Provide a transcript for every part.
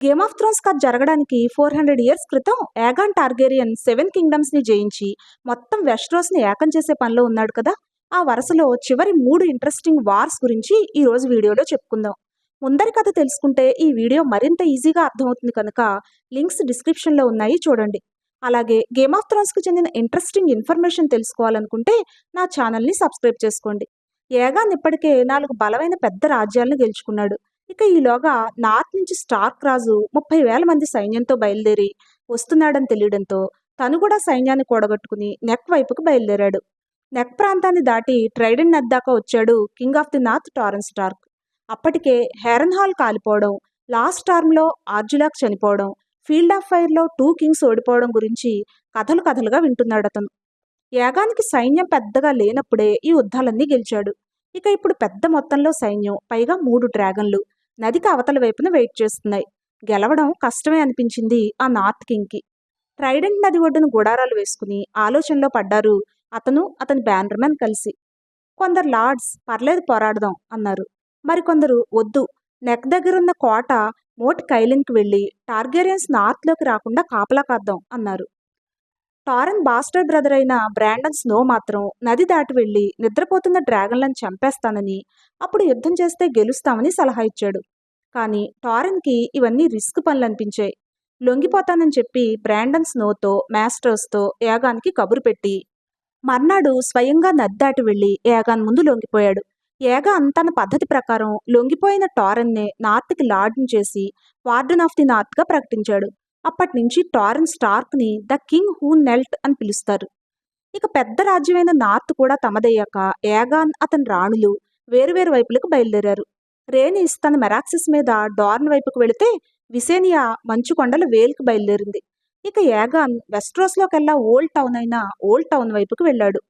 Game of Thrones కథ జరగడానికి four hundred years క్రితం యాగాన్ టార్గేరియన్ సెవెన్ కింగ్డమ్స్ని జయించి మొత్తం వెస్ట్రోస్ని ఏకం చేసే పనిలో ఉన్నాడు కదా? ఆ వరుసలో చివరి మూడు ఇంట్రెస్టింగ్ వార్స్ గురించి ఈ రోజు వీడియోలో చెప్పుకుందాం. ముందరి కథ తెలుసుకుంటే ఈ వీడియో మరింత ఈజీగా అర్థమవుతుంది కనుక లింక్స్ డిస్క్రిప్షన్లో ఉన్నాయి చూడండి. అలాగే గేమ్ ఆఫ్ థ్రోన్స్కి చెందిన ఇంట్రెస్టింగ్ ఇన్ఫర్మేషన్ తెలుసుకోవాలనుకుంటే నా ఛానల్ని సబ్స్క్రైబ్ చేసుకోండి. ఏగాన్ ఇప్పటికే నాలుగు బలమైన పెద్ద రాజ్యాలను గెలుచుకున్నాడు. ఇక ఈలోగా నార్త్ నుంచి స్టార్క్ రాజు ముప్పై వేల మంది సైన్యంతో బయలుదేరి వస్తున్నాడని తెలియడంతో తను కూడా సైన్యాన్ని కూడగట్టుకుని నెక్ వైపుకు బయలుదేరాడు. నెక్ ప్రాంతాన్ని దాటి ట్రైడెన్ నది దాకా వచ్చాడు king of the north Torrhen Stark. అప్పటికే హెరన్ హాల్ కాలిపోవడం లాస్ట్ టర్మ్లో ఆర్జులాక్ చనిపోవడం ఫీల్డ్ ఆఫ్ ఫైర్లో టూ కింగ్స్ ఓడిపోవడం గురించి కథలు కథలుగా వింటున్నాడు అతను. యాగానికి సైన్యం పెద్దగా లేనప్పుడే ఈ యుద్ధాలన్నీ గెలిచాడు. ఇక ఇప్పుడు పెద్ద మొత్తంలో సైన్యం పైగా మూడు డ్రాగన్లు నదికి అవతల వైపున వెయిట్ చేస్తున్నాయి. గెలవడం కష్టమే అనిపించింది ఆ నార్త్ కింగ్కి. ట్రైడెంట్ నది ఒడ్డున గుడారాలు వేసుకుని ఆలోచనలో పడ్డారు అతను అతని బ్యానర్మెన్ కలిసి. కొందరు లార్డ్స్ పర్లేదు పోరాడదాం అన్నారు. మరికొందరు వద్దు నెక్ దగ్గరున్న కోట మోట్ కైలిన్కి వెళ్ళి టార్గేరియన్స్ నార్త్లోకి రాకుండా కాపలా కాద్దాం అన్నారు. టారన్ బాస్టర్ బ్రదర్ అయిన బ్రాండన్ స్నో మాత్రం నది దాటి వెళ్ళి నిద్రపోతున్న డ్రాగన్లను చంపేస్తానని అప్పుడు యుద్ధం చేస్తే గెలుస్తామని సలహా ఇచ్చాడు. కానీ టారన్కి ఇవన్నీ రిస్క్ పనులు అనిపించాయి లొంగిపోతానని చెప్పి బ్రాండన్ స్నోతో మాస్టర్స్తో యాగానికి కబురు పెట్టి మర్నాడు స్వయంగా నది దాటి వెళ్ళి యాగాన్ ముందు లొంగిపోయాడు. ఏగాన్ తన పద్ధతి ప్రకారం లొంగిపోయిన టారన్నే నార్త్కి లార్డ్ని చేసి వార్డెన్ ఆఫ్ ది నార్త్గా ప్రకటించాడు. అప్పటి నుంచి టారెన్ స్టార్క్ని ద కింగ్ హూ నెల్ట్ అని పిలుస్తారు. ఇక పెద్ద రాజ్యమైన నార్త్ కూడా తమదయ్యాక ఏగాన్ అతని రాణులు వేరువేరు వైపులకు బయలుదేరారు. రేనిస్ తన మెరాక్సిస్ మీద డార్న్ వైపుకు వెళితే విసేనియా మంచు కొండల వేల్కి బయలుదేరింది. ఇక ఏగాన్ వెస్ట్రోస్లోకెల్లా ఓల్డ్ టౌన్ అయిన ఓల్డ్ టౌన్ వైపుకు వెళ్ళాడు.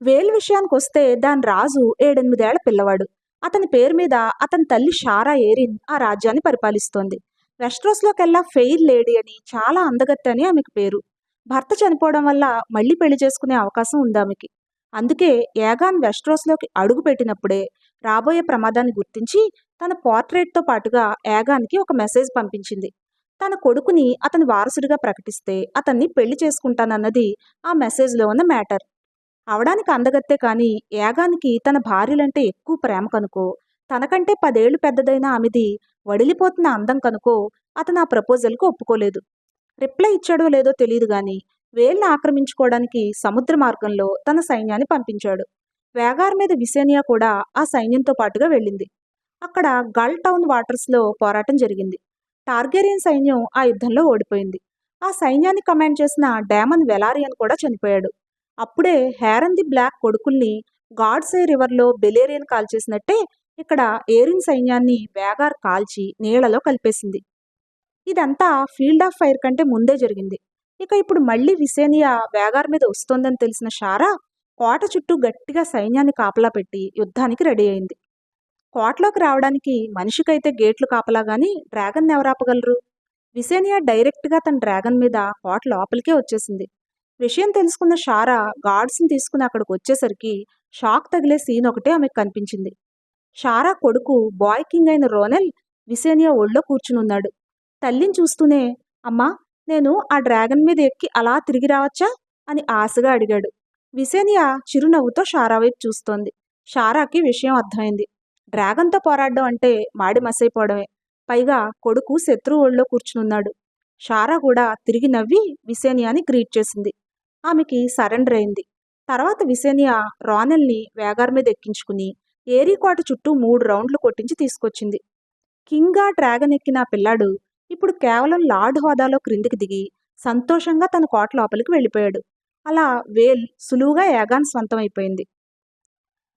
వేల్ విషయానికి వస్తే దాని రాజు ఏడెనిమిదేళ్ళ పిల్లవాడు. అతని పేరు మీద అతని తల్లి షారా ఏరిన్ ఆ రాజ్యాన్ని పరిపాలిస్తోంది. వెస్ట్రోస్లోకెల్లా ఫెయిర్ లేడీ అని చాలా అందగత్తె అని ఆమెకు పేరు. భర్త చనిపోవడం వల్ల మళ్ళీ పెళ్ళి చేసుకునే అవకాశం ఉంది ఆమెకి. అందుకే యాగాన్ వెస్ట్రోస్లోకి అడుగు పెట్టినప్పుడే రాబోయే ప్రమాదాన్ని గుర్తించి తన పోర్ట్రేట్తో పాటుగా యాగాన్కి ఒక మెసేజ్ పంపించింది. తన కొడుకుని అతని వారసుడిగా ప్రకటిస్తే అతన్ని పెళ్ళి చేసుకుంటానన్నది ఆ మెసేజ్లో ఉన్న మ్యాటర్. అవడానికి అందగత్తే కానీ యాగానికి తన భార్యలంటే ఎక్కువ ప్రేమ కనుకో తనకంటే పదేళ్ళు పెద్దదైన ఆమెది వడిలిపోతున్న అందం కనుకో అతను ఆ ప్రపోజల్కు ఒప్పుకోలేదు. రిప్లై ఇచ్చాడో లేదో తెలియదు గాని వేల్ని ఆక్రమించుకోవడానికి సముద్ర మార్గంలో తన సైన్యాన్ని పంపించాడు. వేగార్ మీద విసేనియా కూడా ఆ సైన్యంతో పాటుగా వెళ్ళింది. అక్కడ గల్ టౌన్ వాటర్స్లో పోరాటం జరిగింది. టార్గేరియన్ సైన్యం ఆ యుద్ధంలో ఓడిపోయింది. ఆ సైన్యాన్ని కమాండ్ చేసిన డామన్ వెలారియన్ కూడా చనిపోయాడు. అప్పుడే హేరన్ ది బ్లాక్ కొడుకుల్ని గాడ్సే రివర్లో బెలేరియన్ కాల్చేసినట్టే ఇక్కడ ఏరిన్ సైన్యాన్ని వేగార్ కాల్చి నీళ్ళలో కలిపేసింది. ఇదంతా ఫీల్డ్ ఆఫ్ ఫైర్ కంటే ముందే జరిగింది. ఇక ఇప్పుడు మళ్ళీ విసేనియా వేగార్ మీద వస్తోందని తెలిసిన షారా కోట చుట్టూ గట్టిగా సైన్యాన్ని కాపలా పెట్టి యుద్ధానికి రెడీ అయింది. కోటలోకి రావడానికి మనిషికైతే గేట్లు కాపలా గాని డ్రాగన్ ఎవరాపగలరు? విసేనియా డైరెక్ట్గా తన డ్రాగన్ మీద కోట లోపలికే వచ్చేసింది. విషయం తెలుసుకున్న షారా గార్డ్స్ని తీసుకుని అక్కడికి వచ్చేసరికి షాక్ తగిలే సీన్ ఒకటే ఆమెకు కనిపించింది. షారా కొడుకు బాయ్ కింగ్ అయిన రోనెల్ విసేనియా ఒళ్ళో కూర్చునున్నాడు. తల్లిని చూస్తూనే అమ్మా నేను ఆ డ్రాగన్ మీద ఎక్కి అలా తిరిగి రావచ్చా? అని ఆశగా అడిగాడు. విసేనియా చిరునవ్వుతో షారా వైపు చూస్తోంది. షారాకి విషయం అర్థమైంది. డ్రాగన్తో పోరాడడం అంటే మాడి మసైపోవడమే. పైగా కొడుకు శత్రువు ఒళ్ళో కూర్చునున్నాడు. షారా కూడా తిరిగి నవ్వి విసేనియాని గ్రీట్ చేసింది. ఆమెకి సరెండర్ అయింది. తర్వాత విసేనియా రానెల్ని వేగార్ మీద ఎక్కించుకుని ఏరీకోట చుట్టూ మూడు రౌండ్లు కొట్టించి తీసుకొచ్చింది. కింగ్గా డ్రాగన్ ఎక్కిన పిల్లాడు ఇప్పుడు కేవలం లార్డ్ హోదాలో క్రిందికి దిగి సంతోషంగా తన కోట లోపలికి వెళ్ళిపోయాడు. అలా వేల్ సులువుగా యాగాన్ స్వంతమైపోయింది.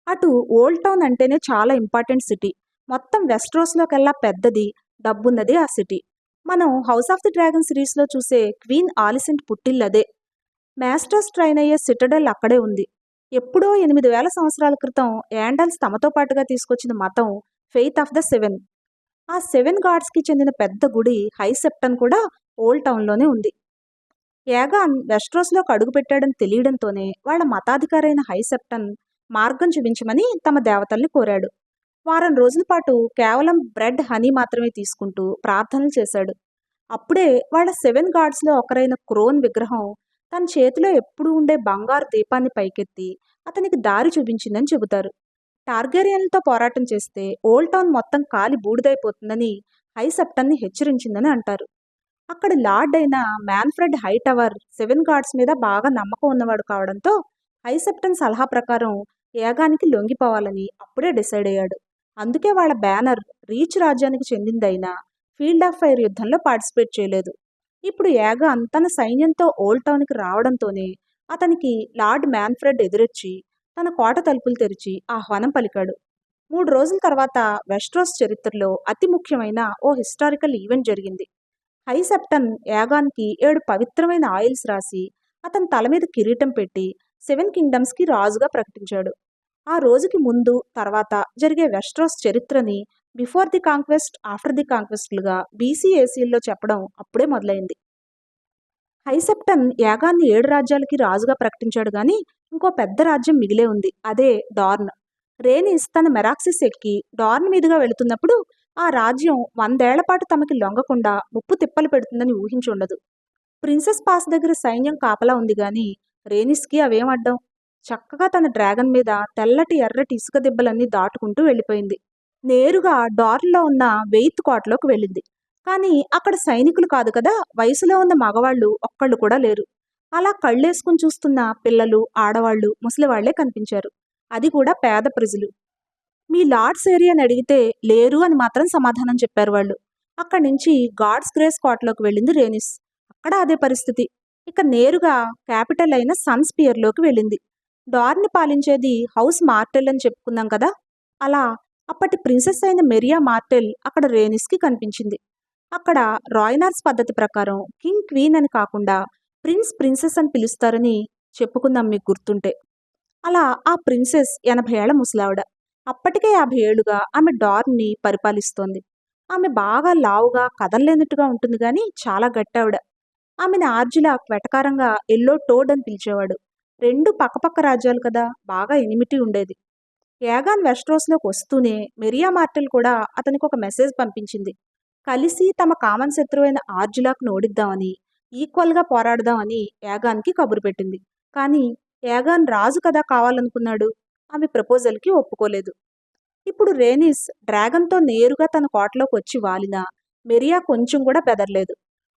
అటు ఓల్డ్ టౌన్ అంటేనే చాలా ఇంపార్టెంట్ సిటీ. మొత్తం వెస్ట్రోస్లోకెల్లా పెద్దది డబ్బున్నది ఆ సిటీ. మనం హౌస్ ఆఫ్ ది డ్రాగన్ సిరీస్లో చూసే క్వీన్ ఆలిసెంట్ పుట్టిల్లదే. మాస్టర్స్ ట్రైన్ అయ్యే సిటడల్ అక్కడే ఉంది. ఎప్పుడో ఎనిమిది వేల సంవత్సరాల క్రితం యాండల్స్ తమతో పాటుగా తీసుకొచ్చిన మతం ఫెయిత్ ఆఫ్ ద సెవెన్. ఆ సెవెన్ గాడ్స్కి చెందిన పెద్ద గుడి హై సెప్టన్ కూడా ఓల్డ్ టౌన్లోనే ఉంది. యాగాన్ వెస్ట్రోస్లోకి అడుగుపెట్టాడని తెలియడంతోనే వాళ్ళ మతాధికారైన హై సెప్టన్ మార్గం చూపించమని తమ దేవతల్ని కోరాడు. వారం రోజుల పాటు కేవలం బ్రెడ్ హనీ మాత్రమే తీసుకుంటూ ప్రార్థనలు చేశాడు. అప్పుడే వాళ్ళ సెవెన్ గాడ్స్లో ఒకరైన క్రోన్ విగ్రహం తన చేతిలో ఎప్పుడూ ఉండే బంగారు దీపాన్ని పైకెత్తి అతనికి దారి చూపించిందని చెబుతారు. టార్గేరియన్లతో పోరాటం చేస్తే ఓల్డ్ టౌన్ మొత్తం కాలి బూడిదైపోతుందని హైసెప్టన్ని హెచ్చరించిందని అంటారు. అక్కడ లార్డ్ అయిన మ్యాన్ఫ్రెడ్ హైటవర్ సెవెన్ గాడ్స్ మీద బాగా నమ్మకం ఉన్నవాడు కావడంతో హైసెప్టన్ సలహా ప్రకారం యాగానికి లొంగిపోవాలని అప్పుడే డిసైడ్ అయ్యాడు. అందుకే వాళ్ళ బ్యానర్ రీచ్ రాజ్యానికి చెందిందైనా ఫీల్డ్ ఆఫ్ ఫైర్ యుద్ధంలో పార్టిసిపేట్ చేయలేదు. ఇప్పుడు యాగాన్ తన సైన్యంతో ఓల్డ్ టౌన్కి రావడంతోనే అతనికి లార్డ్ మ్యాన్ఫ్రెడ్ ఎదురొచ్చి తన కోట తలుపులు తెరిచి ఆహ్వానం పలికాడు. మూడు రోజుల తర్వాత వెస్ట్రోస్ చరిత్రలో అతి ముఖ్యమైన ఓ హిస్టారికల్ ఈవెంట్ జరిగింది. హైసెప్టన్ యాగాన్కి ఏడు పవిత్రమైన ఆయిల్స్ రాసి అతని తల మీద కిరీటం పెట్టి సెవెన్ కింగ్డమ్స్కి రాజుగా ప్రకటించాడు. ఆ రోజుకి ముందు తర్వాత జరిగే వెస్ట్రోస్ చరిత్రని before the conquest after the కాంక్వెస్ట్లుగా బీసీఏసీల్లో చెప్పడం అప్పుడే మొదలైంది. హైసెప్టన్ యాగాన్ని ఏడు రాజ్యాలకి రాజుగా ప్రకటించాడు కానీ ఇంకో పెద్ద రాజ్యం మిగిలే ఉంది అదే డార్న్. రేనిస్ తన మెరాక్సిస్ ఎక్కి డార్న్ మీదుగా వెళుతున్నప్పుడు ఆ రాజ్యం వందేళ్ళ పాటు తమకి లొంగకుండా ముప్పు తిప్పలు పెడుతుందని ఊహించుండదు ప్రిన్సెస్ పాస్ దగ్గర సైన్యం కాపలా ఉంది కానీ రేనిస్కి అవేం అడ్డం? చక్కగా తన డ్రాగన్ మీద తెల్లటి ఎర్రటి ఇసుక దెబ్బలన్నీ దాటుకుంటూ వెళ్ళిపోయింది. నేరుగా డార్లో ఉన్న వెయిత్ కోటలోకి వెళ్ళింది. కానీ అక్కడ సైనికులు కాదు కదా వయసులో ఉన్న మగవాళ్ళు ఒక్కళ్ళు కూడా లేరు. అలా కళ్ళేసుకుని చూస్తున్న పిల్లలు ఆడవాళ్ళు ముసలివాళ్ళే కనిపించారు. అది కూడా పేద ప్రజలు. మీ లార్డ్స్ ఏరియాని అడిగితే లేరు అని మాత్రం సమాధానం చెప్పారు వాళ్ళు. అక్కడి నుంచి గాడ్స్ గ్రేస్ కోటలోకి వెళ్ళింది రేనిస్. అక్కడ అదే పరిస్థితి. ఇక నేరుగా క్యాపిటల్ అయిన సన్స్పియర్లోకి వెళ్ళింది. డార్ని పాలించేది హౌస్ మార్టెల్ అని చెప్పుకున్నాం కదా. అలా అప్పటి ప్రిన్సెస్ అయిన మెరియా మార్టెల్ అక్కడ రేనిస్కి కనిపించింది. అక్కడ రాయనర్స్ పద్ధతి ప్రకారం కింగ్ క్వీన్ అని కాకుండా ప్రిన్స్ ప్రిన్సెస్ అని పిలుస్తారని చెప్పుకుందాం మీకు గుర్తుంటే. అలా ఆ ప్రిన్సెస్ ఎనభై ఏళ్ళ ముసలావిడ. అప్పటికే యాభై ఏళ్ళుగా ఆమె డార్ని పరిపాలిస్తోంది. ఆమె బాగా లావుగా కదలలేనట్టుగా ఉంటుంది కానీ చాలా గట్టావిడ. ఆమెను ఆర్జిలా వెటకారంగా ఎల్లో టోడ్ అని పిలిచేవాడు. రెండు పక్కపక్క రాజ్యాలు కదా బాగా ఎనిమిటి ఉండేది. యాగాన్ వెస్ట్రోస్లోకి వస్తూనే మెరియా మార్టెల్ కూడా అతనికి ఒక మెసేజ్ పంపించింది. కలిసి తమ కామన్ శత్రువైన ఆర్జులాక్ను ఓడిద్దామని ఈక్వల్గా పోరాడదామని యాగాన్కి కబురు పెట్టింది. కానీ యాగాన్ రాజు కదా కావాలనుకున్నాడు? ఆమె ప్రపోజల్కి ఒప్పుకోలేదు. ఇప్పుడు రేనిస్ డ్రాగన్తో నేరుగా తన కోటలోకి వచ్చి వాలినా మెరియా కొంచెం కూడా బెదరలేదు.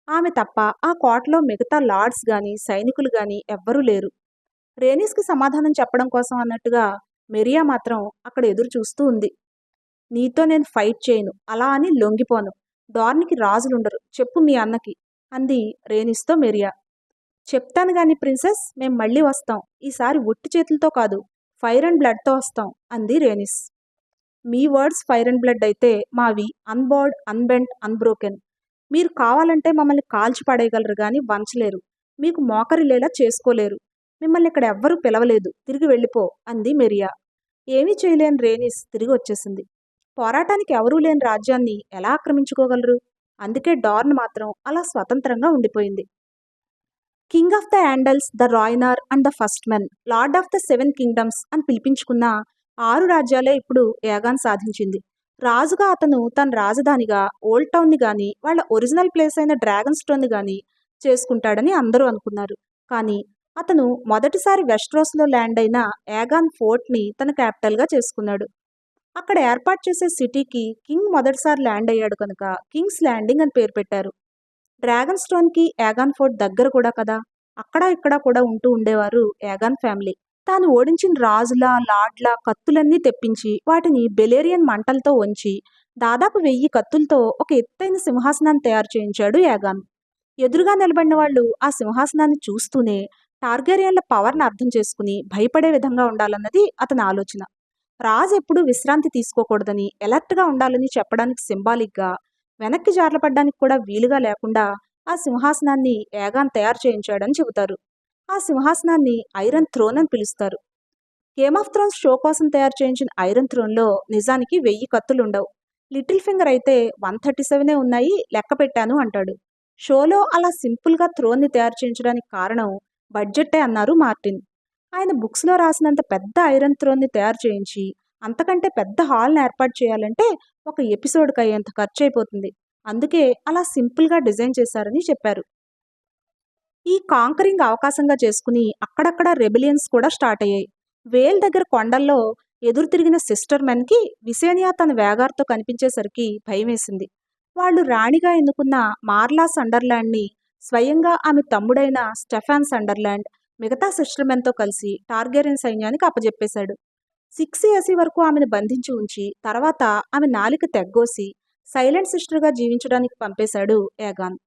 ఆమె తప్ప ఆ కోటలో మిగతా లార్డ్స్ కానీ సైనికులు కానీ ఎవ్వరూ లేరు. రేనిస్కి సమాధానం చెప్పడం కోసం అన్నట్టుగా మెరియా మాత్రం అక్కడ ఎదురు చూస్తూ ఉంది. నీతో నేను ఫైట్ చేయను. అలా అని లొంగిపోను. డార్నికి రాజులుండరు. చెప్పు మీ అన్నకి అంది రేనిస్తో మెరియా. చెప్తాను గాని ప్రిన్సెస్ మేం మళ్ళీ వస్తాం. ఈసారి ఒట్టి చేతులతో కాదు ఫైర్ అండ్ బ్లడ్తో వస్తాం అంది రేనిస్. మీ వర్డ్స్ ఫైర్ అండ్ బ్లడ్ అయితే మావి అన్బోర్డ్ అన్బెంట్ అన్బ్రోకెన్. మీరు కావాలంటే మమ్మల్ని కాల్చి పడేయగలరు కానీ వంచలేరు. మీకు మోకరిలేలా చేసుకోలేరు. మిమ్మల్ని ఇక్కడ ఎవ్వరూ పిలవలేదు. తిరిగి వెళ్ళిపో అంది మెరియా. ఏమీ చేయలేని రేనిస్ తిరిగి వచ్చేసింది. పోరాటానికి ఎవరూ లేని రాజ్యాన్ని ఎలా ఆక్రమించుకోగలరు? అందుకే డార్న్ మాత్రం అలా స్వతంత్రంగా ఉండిపోయింది. King of the Andals the Rhoynar and the first men lord of the seven kingdoms అని పిలిపించుకున్న ఆరు రాజ్యాలే ఇప్పుడు యాగాన్ సాధించింది. రాజుగా అతను తన రాజధానిగా ఓల్డ్ టౌన్ని కానీ వాళ్ళ ఒరిజినల్ ప్లేస్ అయిన డ్రాగన్ స్టోన్ని కానీ చేసుకుంటాడని అందరూ అనుకున్నారు. కానీ అతను మొదటిసారి వెస్ట్రోస్లో ల్యాండ్ అయిన యాగాన్ ఫోర్ట్ని తన క్యాపిటల్గా చేసుకున్నాడు. అక్కడ ఏర్పాటు చేసే సిటీకి కింగ్ మొదటిసారి ల్యాండ్ అయ్యాడు కనుక కింగ్స్ ల్యాండింగ్ అని పేరు పెట్టారు. డ్రాగన్ స్టోన్కి యాగాన్ ఫోర్ట్ దగ్గర కూడా కదా అక్కడ ఇక్కడ కూడా ఉంటూ ఉండేవారు యాగాన్ ఫ్యామిలీ. తాను ఓడించిన రాజుల లాడ్ల కత్తులన్నీ తెప్పించి వాటిని బెలేరియన్ మంటలతో వంచి దాదాపు వెయ్యి కత్తులతో ఒక ఎత్తైన సింహాసనాన్ని తయారు చేయించాడు యాగాన్ ఎదురుగా నిలబడిన వాళ్ళు ఆ సింహాసనాన్ని చూస్తూనే టార్గేరియన్ల పవర్ని అర్థం చేసుకుని భయపడే విధంగా ఉండాలన్నది అతని ఆలోచన. రాజు ఎప్పుడూ విశ్రాంతి తీసుకోకూడదని ఎలర్ట్గా ఉండాలని చెప్పడానికి సింబాలిక్గా వెనక్కి జారలపడ్డానికి కూడా వీలుగా లేకుండా ఆ సింహాసనాన్ని ఏగాన్ తయారు చేయించాడని చెబుతారు. ఆ సింహాసనాన్ని ఐరన్ థ్రోన్ అని పిలుస్తారు. గేమ్ ఆఫ్ థ్రోన్స్ షో కోసం తయారు చేయించిన ఐరన్ థ్రోన్లో నిజానికి వెయ్యి కత్తులు ఉండవు. లిటిల్ ఫింగర్ అయితే వన్ థర్టీ సెవెనే ఉన్నాయి లెక్క పెట్టాను అంటాడు. షోలో అలా సింపుల్గా థ్రోన్ని తయారు చేయించడానికి కారణం బడ్జెట్టే అన్నారు మార్టిన్. ఆయన బుక్స్లో రాసినంత పెద్ద ఐరన్ థ్రోన్ని తయారు చేయించి అంతకంటే పెద్ద హాల్ని ఏర్పాటు చేయాలంటే ఒక ఎపిసోడ్కి అయ్యేంత ఖర్చు అయిపోతుంది అందుకే అలా సింపుల్గా డిజైన్ చేశారని చెప్పారు. ఈ కాంకరింగ్ అవకాశంగా చేసుకుని అక్కడక్కడ రెబిలియన్స్ కూడా స్టార్ట్ అయ్యాయి. వేల్ దగ్గర కొండల్లో ఎదురు తిరిగిన సిస్టర్ మెన్కి విసేనియా తన వేగార్తో కనిపించేసరికి భయమేసింది. వాళ్ళు రాణిగా ఎన్నుకున్న మార్లా సండర్లాండ్ని స్వయంగా ఆమె తమ్ముడైన స్టెఫాన్ సండర్లాండ్ మిగతా సిస్టర్మెన్తో కలిసి టార్గెరిన్ సైన్యానికి అప్పజెప్పేశాడు. సిక్స్ ఏసీ వరకు ఆమెను బంధించి ఉంచి తర్వాత ఆమె నాలిక తెగ్గోసి సైలెంట్ సిస్టర్గా జీవించడానికి పంపేశాడు ఏగాన్.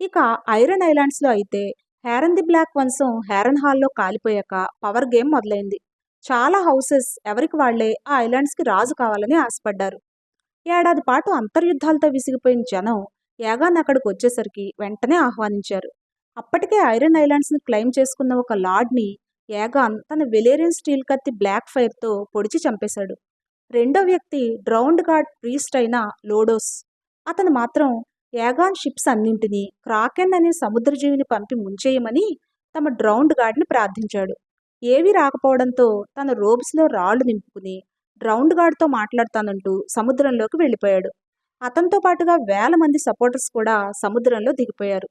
ఇక ఐరన్ ఐలాండ్స్లో అయితే హేరన్ ది బ్లాక్ వంశం హేరన్ హాల్లో కాలిపోయాక పవర్ గేమ్ మొదలైంది. చాలా హౌసెస్ ఎవరికి వాళ్ళే ఆ ఐలాండ్స్కి రాజు కావాలని ఆశపడ్డారు. ఏడాది పాటు అంతర్యుద్ధాలతో విసిగిపోయిన జనం యాగాన్ అక్కడికి వచ్చేసరికి వెంటనే ఆహ్వానించారు. అప్పటికే ఐరన్ ఐలాండ్స్ని క్లెయిమ్ చేసుకున్న ఒక లార్డ్ని యాగాన్ తన వెలేరియన్ స్టీల్ కత్తి బ్లాక్ ఫైర్తో పొడిచి చంపేశాడు. రెండో వ్యక్తి డ్రౌండ్ గార్డ్ ప్రీస్ట్ అయిన లోడోస్. అతను మాత్రం యాగాన్ షిప్స్ అన్నింటినీ క్రాకెన్ అనే సముద్రజీవిని పంపి ముంచేయమని తమ డ్రౌండ్ గార్డ్ని ప్రార్థించాడు. ఏవీ రాకపోవడంతో తన రోబ్స్లో రాళ్ళు నింపుకుని డ్రౌండ్ గార్డ్తో మాట్లాడతానంటూ సముద్రంలోకి వెళ్ళిపోయాడు. అతనితో పాటుగా వేల మంది సపోర్టర్స్ కూడా సముద్రంలో దిగిపోయారు.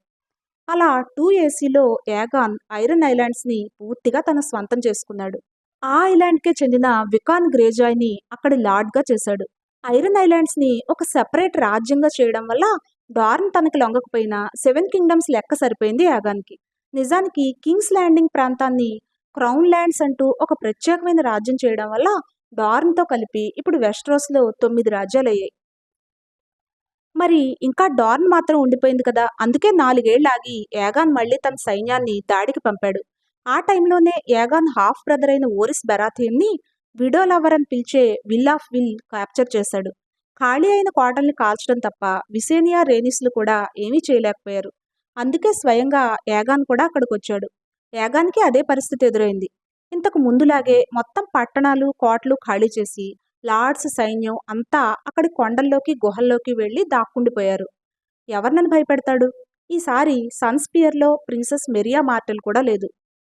అలా టూ ఏసీలో యాగాన్ ఐరన్ ఐలాండ్స్ని పూర్తిగా తన స్వంతం చేసుకున్నాడు. ఆ ఐలాండ్కే చెందిన వికాన్ గ్రేజాయ్ని అక్కడి లార్డ్గా చేశాడు. ఐరన్ ఐలాండ్స్ని ఒక సెపరేట్ రాజ్యంగా చేయడం వల్ల డార్న్ తనకి లొంగకపోయినా సెవెన్ కింగ్డమ్స్ లెక్క సరిపోయింది యాగాన్కి నిజానికి కింగ్స్ ల్యాండింగ్ ప్రాంతాన్ని క్రౌన్ ల్యాండ్స్ అంటూ ఒక ప్రత్యేకమైన రాజ్యం చేయడం వల్ల డార్న్తో కలిపి ఇప్పుడు వెస్ట్రోస్లో తొమ్మిది రాజ్యాలు అయ్యాయి మరి ఇంకా డార్న్ మాత్రం ఉండిపోయింది కదా. అందుకే నాలుగేళ్ళు ఆగి యాగాన్ మళ్ళీ తన సైన్యాన్ని దాడికి పంపాడు. ఆ టైంలోనే యాగాన్ హాఫ్ బ్రదర్ అయిన ఓరిస్ బెరాథియన్ని విడో లవర్ అని పిలిచే విల్ ఆఫ్ విల్ క్యాప్చర్ చేశాడు. ఖాళీ అయిన కోటల్ని కాల్చడం తప్ప విసేనియా రేనిస్లు కూడా ఏమీ చేయలేకపోయారు. అందుకే స్వయంగా యాగాన్ కూడా అక్కడికి వచ్చాడు యాగాన్కి అదే పరిస్థితి ఎదురైంది. ఇంతకు ముందులాగే మొత్తం పట్టణాలు కోటలు ఖాళీ చేసి లార్డ్స్ సైన్యం అంతా అక్కడి కొండల్లోకి గుహల్లోకి వెళ్ళి దాక్కుండిపోయారు. ఎవరినని భయపెడతాడు? ఈసారి సన్స్పియర్లో ప్రిన్సెస్ మెరియా మార్టెల్ కూడా లేదు.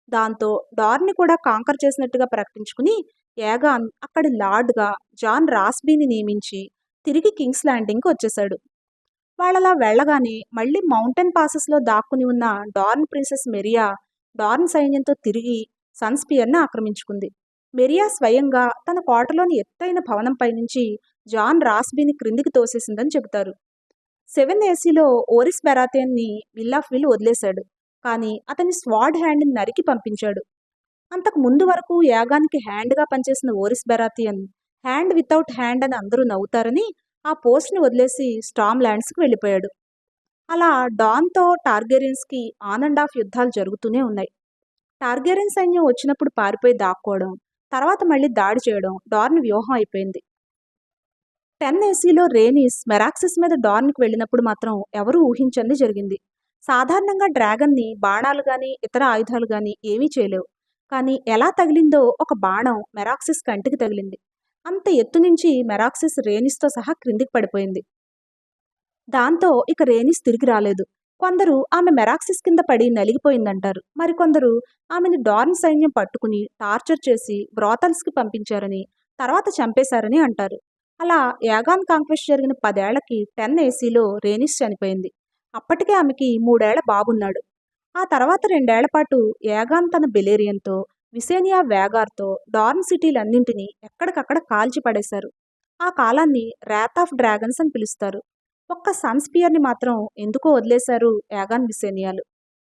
దాంతో డార్ని కూడా కాంకర్ చేసినట్టుగా ప్రకటించుకుని యాగాన్ అక్కడి లార్డ్గా జాన్ రాస్బీని నియమించి తిరిగి కింగ్స్ ల్యాండింగ్కి వచ్చేశాడు. వాళ్ళలా వెళ్ళగానే మళ్ళీ మౌంటైన్ పాసెస్లో దాక్కుని ఉన్న డార్న్ ప్రిన్సెస్ మెరియా డార్న్ సైన్యంతో తిరిగి సన్స్పియర్ని ఆక్రమించుకుంది. మెరియా స్వయంగా తన కోటలోని ఎత్తైన భవనంపై నుంచి జాన్ రాస్బీని క్రిందికి తోసేసిందని చెబుతారు. సెవెన్ ఏసీలో ఓరిస్ బెరాథియన్ని విల్ ఆఫ్ విల్ వదిలేశాడు కానీ అతని స్వాడ్ హ్యాండ్ని నరికి పంపించాడు. అంతకు ముందు వరకు యాగానికి హ్యాండ్గా పనిచేసిన Orys Baratheon hand without hand అని అందరూ నవ్వుతారని ఆ పోస్ట్ని వదిలేసి స్టామ్ ల్యాండ్స్కి వెళ్ళిపోయాడు. అలా డాన్తో టార్గెరియన్స్కి ఆన్ అండ్ ఆఫ్ యుద్ధాలు జరుగుతూనే ఉన్నాయి. టార్గెరియన్ సైన్యం వచ్చినప్పుడు పారిపోయి దాక్కోవడం తర్వాత మళ్ళీ దాడి చేయడం డార్న్ వ్యూహం అయిపోయింది. టెన్ ఏసీలో రేనీస్ మెరాక్సిస్ మీద డార్న్కి వెళ్ళినప్పుడు మాత్రం ఎవరూ ఊహించంది జరిగింది. సాధారణంగా డ్రాగన్ని బాణాలు కానీ ఇతర ఆయుధాలు కానీ ఏమీ చేయలేవు. కానీ ఎలా తగిలిందో ఒక బాణం మెరాక్సిస్ కంటికి తగిలింది. అంత ఎత్తు నుంచి మెరాక్సిస్ రేనిస్తో సహా క్రిందికి పడిపోయింది. దాంతో ఇక రేనిస్ తిరిగి రాలేదు. కొందరు ఆమె మెరాక్సిస్ కింద పడి నలిగిపోయిందంటారు. మరికొందరు ఆమెను డార్న్ సైన్యం పట్టుకుని టార్చర్ చేసి బ్రాతల్స్కి పంపించారని తర్వాత చంపేశారని అంటారు. అలా యాగాన్ కాంక్వెస్ట్ జరిగిన పదేళ్ళకి టెన్ ఏసీలో రేనిస్ చనిపోయింది. అప్పటికే ఆమెకి మూడేళ్ళ బాబున్నాడు. ఆ తర్వాత రెండేళ్ళ పాటు యాగాన్ తన బెలేరియన్తో విసేనియా వేగార్తో డార్న్ సిటీలన్నింటినీ ఎక్కడికక్కడ కాల్చి పడేశారు ఆ కాలాన్ని ర్యాత్ ఆఫ్ డ్రాగన్స్ అని పిలుస్తారు. ఒక్క సన్స్పియర్ని మాత్రం ఎందుకో వదిలేశారు యాగాన్ మిసేనియాలు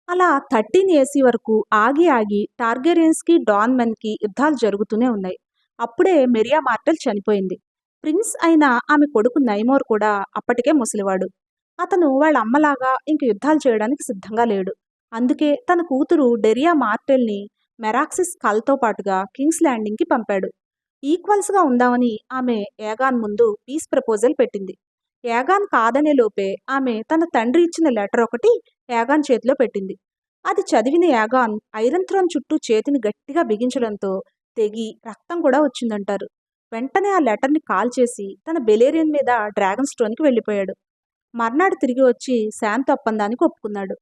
అలా థర్టీన్ ఏసీ వరకు ఆగి ఆగి టార్గెరియన్స్కి డాన్ మెన్కి యుద్ధాలు జరుగుతూనే ఉన్నాయి. అప్పుడే మెరియా మార్టెల్ చనిపోయింది. ప్రిన్స్ అయిన ఆమె కొడుకు నైమోర్ కూడా అప్పటికే ముసలివాడు. అతను వాళ్ళ అమ్మలాగా ఇంక యుద్ధాలు చేయడానికి సిద్ధంగా లేడు. అందుకే తన కూతురు డెరియా మార్టెల్ని మెరాక్సిస్ కల్తో పాటుగా కింగ్స్ ల్యాండింగ్కి పంపాడు. ఈక్వల్స్గా ఉందామని ఆమె యాగాన్ ముందు పీస్ ప్రపోజల్ పెట్టింది. యాగాన్ కాదనే లోపే ఆమె తన తండ్రి ఇచ్చిన లెటర్ ఒకటి యాగాన్ చేతిలో పెట్టింది. అది చదివిన యాగాన్ ఐరన్ థ్రోన్ చుట్టూ చేతిని గట్టిగా బిగించడంతో తెగి రక్తం కూడా వచ్చిందంటారు. వెంటనే ఆ లెటర్ని కాల్ చేసి తన బెలేరియన్ మీద డ్రాగన్ స్టోన్కి వెళ్ళిపోయాడు. మర్నాడు తిరిగి వచ్చి శాంతి ఒప్పందానికి ఒప్పుకున్నాడు.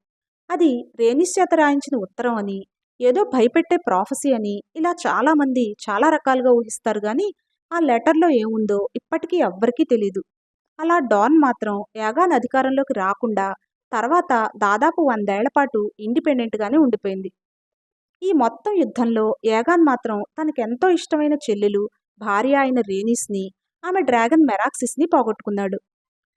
అది రేణిస్ చేత రాయించిన ఉత్తరం అని ఏదో భయపెట్టే ప్రాఫెసీ అని ఇలా చాలామంది చాలా రకాలుగా ఊహిస్తారు కానీ ఆ లెటర్లో ఏముందో ఇప్పటికీ ఎవ్వరికీ తెలీదు. అలా డాన్ మాత్రం యాగాన్ అధికారంలోకి రాకుండా తర్వాత దాదాపు వందేళ్ళ పాటు ఇండిపెండెంట్గానే ఉండిపోయింది. ఈ మొత్తం యుద్ధంలో యాగాన్ మాత్రం తనకెంతో ఇష్టమైన చెల్లెలు భార్య అయిన రేనీస్ని ఆమె డ్రాగన్ మెరాక్సిస్ని పోగొట్టుకున్నాడు.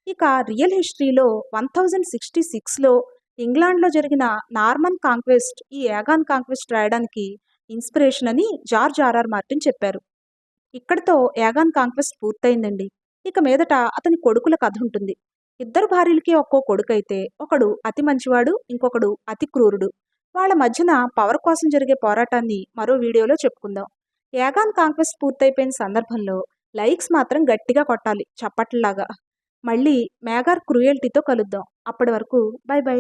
ఇక రియల్ హిస్టరీలో వన్ థౌజండ్ సిక్స్టీ సిక్స్లో ఇంగ్లాండ్లో జరిగిన నార్మన్ కాంక్వెస్ట్ ఈ యాగాన్ కాంక్వెస్ట్ రాయడానికి ఇన్స్పిరేషన్ అని జార్జ్ ఆర్ఆర్ మార్టిన్ చెప్పారు. ఇక్కడితో యాగాన్ కాంక్వెస్ట్ పూర్తయిందండి. ఇక మీదట అతని కొడుకుల కథ ఉంటుంది. ఇద్దరు భార్యలకి ఒక్కో కొడుకు అయితే ఒకడు అతి మంచివాడు ఇంకొకడు అతి క్రూరుడు. వాళ్ళ మధ్యన పవర్ కోసం జరిగే పోరాటాన్ని మరో వీడియోలో చెప్పుకుందాం. యాగాన్ కాంక్వెస్ట్ పూర్తయిపోయిన సందర్భంలో లైక్స్ మాత్రం గట్టిగా కొట్టాలి చప్పట్లలాగా. మళ్ళీ మేగార్ క్రూయల్టీతో కలుద్దాం. అప్పటి వరకు బై బై.